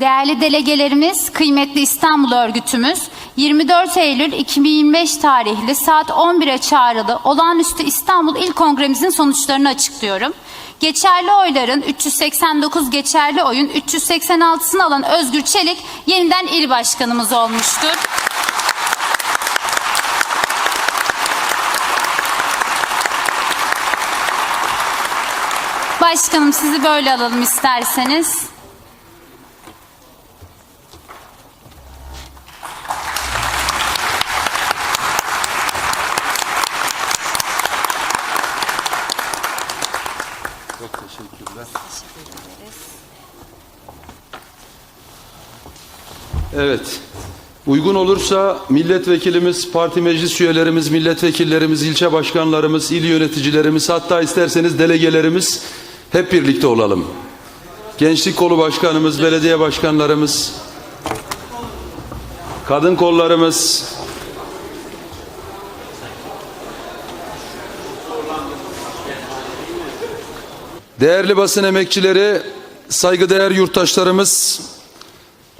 Değerli delegelerimiz, kıymetli İstanbul örgütümüz, 24 Eylül 2025 tarihli saat 11'e çağrılı olağanüstü İstanbul İl Kongremizin sonuçlarını açıklıyorum. Geçerli oyların 389 geçerli oyun 386'sını alan Özgür Çelik yeniden il başkanımız olmuştur. Başkanım sizi böyle alalım isterseniz. Evet. Uygun olursa milletvekilimiz, parti meclis üyelerimiz, milletvekillerimiz, ilçe başkanlarımız, il yöneticilerimiz, hatta isterseniz delegelerimiz hep birlikte olalım. Gençlik kolu başkanımız, belediye başkanlarımız, kadın kollarımız, Değerli basın emekçileri, saygıdeğer yurttaşlarımız,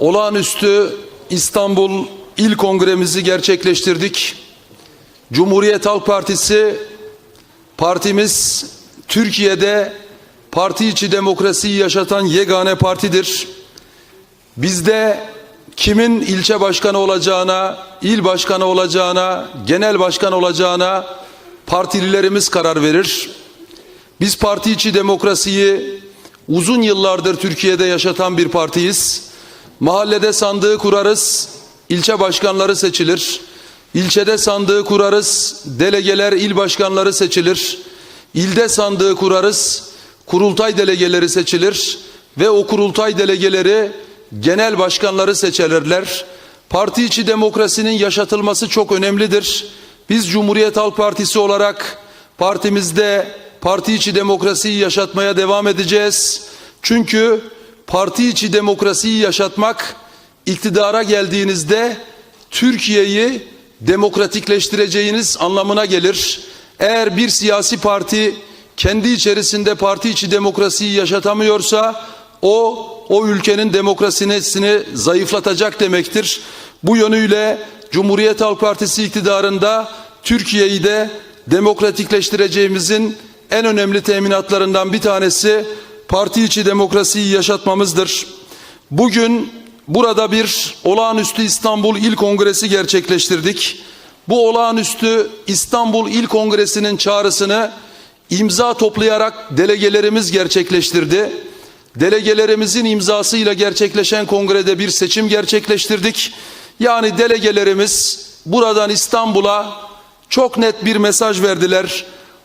olağanüstü İstanbul İl Kongremizi gerçekleştirdik. Cumhuriyet Halk Partisi, partimiz Türkiye'de parti içi demokrasiyi yaşatan yegane partidir. Bizde kimin ilçe başkanı olacağına, il başkanı olacağına, genel başkan olacağına partililerimiz karar verir. Biz parti içi demokrasiyi uzun yıllardır Türkiye'de yaşatan bir partiyiz. Mahallede sandığı kurarız, ilçe başkanları seçilir. İlçede sandığı kurarız, delegeler, il başkanları seçilir. İlde sandığı kurarız, kurultay delegeleri seçilir ve o kurultay delegeleri genel başkanları seçerler. Parti içi demokrasinin yaşatılması çok önemlidir. Biz Cumhuriyet Halk Partisi olarak partimizde parti içi demokrasiyi yaşatmaya devam edeceğiz. Çünkü parti içi demokrasiyi yaşatmak iktidara geldiğinizde Türkiye'yi demokratikleştireceğiniz anlamına gelir. Eğer bir siyasi parti kendi içerisinde parti içi demokrasiyi yaşatamıyorsa o o ülkenin demokrasisini zayıflatacak demektir. Bu yönüyle Cumhuriyet Halk Partisi iktidarında Türkiye'yi de demokratikleştireceğimizin en önemli teminatlarından bir tanesi parti içi demokrasiyi yaşatmamızdır. Bugün burada bir olağanüstü İstanbul İl Kongresi gerçekleştirdik. Bu olağanüstü İstanbul İl Kongresi'nin çağrısını imza toplayarak delegelerimiz gerçekleştirdi. Delegelerimizin imzasıyla gerçekleşen kongrede bir seçim gerçekleştirdik. Yani delegelerimiz buradan İstanbul'a çok net bir mesaj verdiler.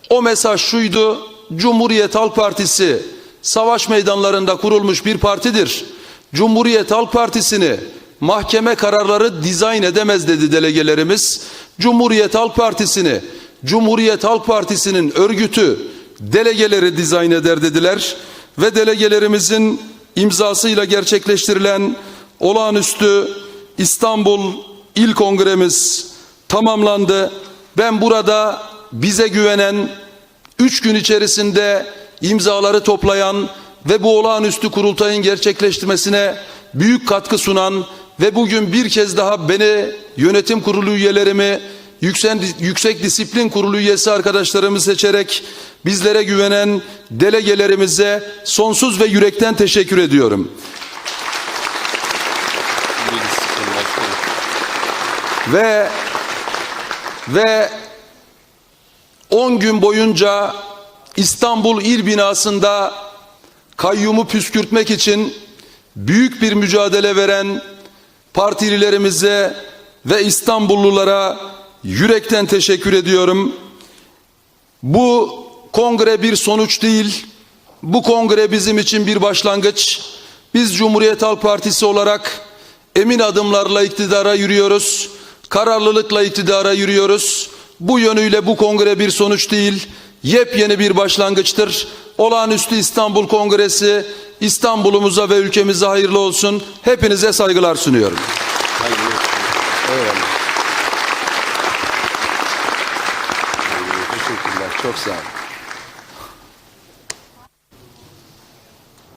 O mesaj şuydu. Cumhuriyet Halk Partisi savaş meydanlarında kurulmuş bir partidir. Cumhuriyet Halk Partisi'ni mahkeme kararları dizayn edemez dedi delegelerimiz. Cumhuriyet Halk Partisi'ni Cumhuriyet Halk Partisi'nin örgütü delegeleri dizayn eder dediler ve delegelerimizin imzasıyla gerçekleştirilen olağanüstü İstanbul İl Kongremiz tamamlandı. Ben burada bize güvenen, üç gün içerisinde imzaları toplayan ve bu olağanüstü kurultayın gerçekleştirmesine büyük katkı sunan ve bugün bir kez daha beni yönetim kurulu üyelerimi yüksek, yüksek disiplin kurulu üyesi arkadaşlarımı seçerek bizlere güvenen delegelerimize sonsuz ve yürekten teşekkür ediyorum. Ve ve 10 gün boyunca İstanbul İl binasında kayyumu püskürtmek için büyük bir mücadele veren partililerimize ve İstanbullulara yürekten teşekkür ediyorum. Bu kongre bir sonuç değil. Bu kongre bizim için bir başlangıç. Biz Cumhuriyet Halk Partisi olarak emin adımlarla iktidara yürüyoruz. Kararlılıkla iktidara yürüyoruz. Bu yönüyle bu kongre bir sonuç değil, yepyeni bir başlangıçtır. Olağanüstü İstanbul Kongresi İstanbul'umuza ve ülkemize hayırlı olsun. Hepinize saygılar sunuyorum. Eyvallah. Teşekkürler. Çok sağ olun.